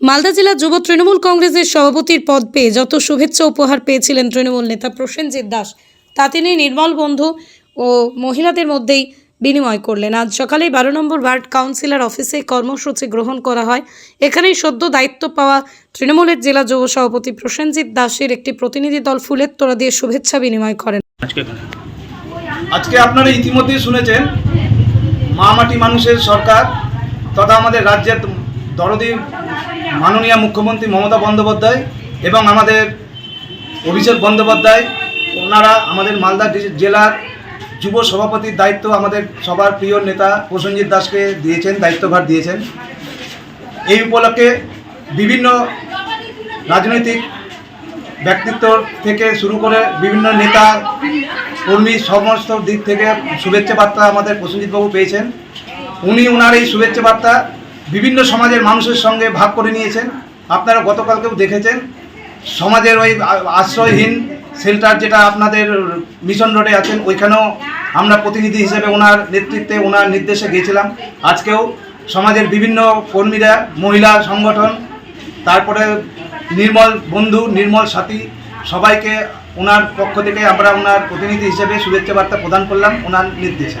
মালদা জেলা যুব তৃণমূল কংগ্রেসের সভাপতির পদ পেয়ে যত শুভেচ্ছা উপহার পেয়েছিলেন তৃণমূল নেতা প্রসেনজিৎ দাস, তা তিনি নির্মল বন্ধু ও মহিলাদের মধ্যেই বিনিময় করলেন। আজ সকালে বারো নম্বর ওয়ার্ড কাউন্সিলর অফিসে কর্মসূচি গ্রহণ করা হয়। এখানেই সদ্য দায়িত্ব পাওয়া তৃণমূলের জেলা যুব সভাপতি প্রসেনজিৎ দাসের একটি প্রতিনিধি দল ফুলের তোড়া দিয়ে শুভেচ্ছা বিনিময় করেন। আজকে আপনারা ইতিমধ্যেই শুনেছেন, মা মাটি মানুষের সরকার তথা আমাদের রাজ্যের দরদি মাননীয় মুখ্যমন্ত্রী মমতা বন্দ্যোপাধ্যায় এবং আমাদের অভিষেক বন্দ্যোপাধ্যায়, ওনারা আমাদের মালদা জেলার যুব সভাপতির দায়িত্ব আমাদের সবার প্রিয় নেতা প্রসেনজিৎ দাসকে দিয়েছেন, দায়িত্বভার দিয়েছেন। এই উপলক্ষে বিভিন্ন রাজনৈতিক ব্যক্তিত্ব থেকে শুরু করে বিভিন্ন নেতা, কর্মী, সমস্ত দিক থেকে শুভেচ্ছা বার্তা আমাদের প্রসেনজিৎবাবু পেয়েছেন। উনি ওনার এই শুভেচ্ছা বার্তা বিভিন্ন সমাজের মানুষের সঙ্গে ভাগ করে নিয়েছেন। আপনারা গতকালকেও দেখেছেন, সমাজের ওই আশ্রয়হীন শেল্টার যেটা আপনাদের মিশন রোডে আছেন, ওইখানেও আমরা প্রতিনিধি হিসেবে ওনার নেতৃত্বে, ওনার নির্দেশে গিয়েছিলাম। আজকেও সমাজের বিভিন্ন কর্মীরা, মহিলা সংগঠন, তারপরে নির্মল বন্ধু, নির্মল সাথী, সবাইকে ওনার পক্ষ থেকে আমরা ওনার প্রতিনিধি হিসেবে শুভেচ্ছা বার্তা প্রদান করলাম, ওনার নির্দেশে।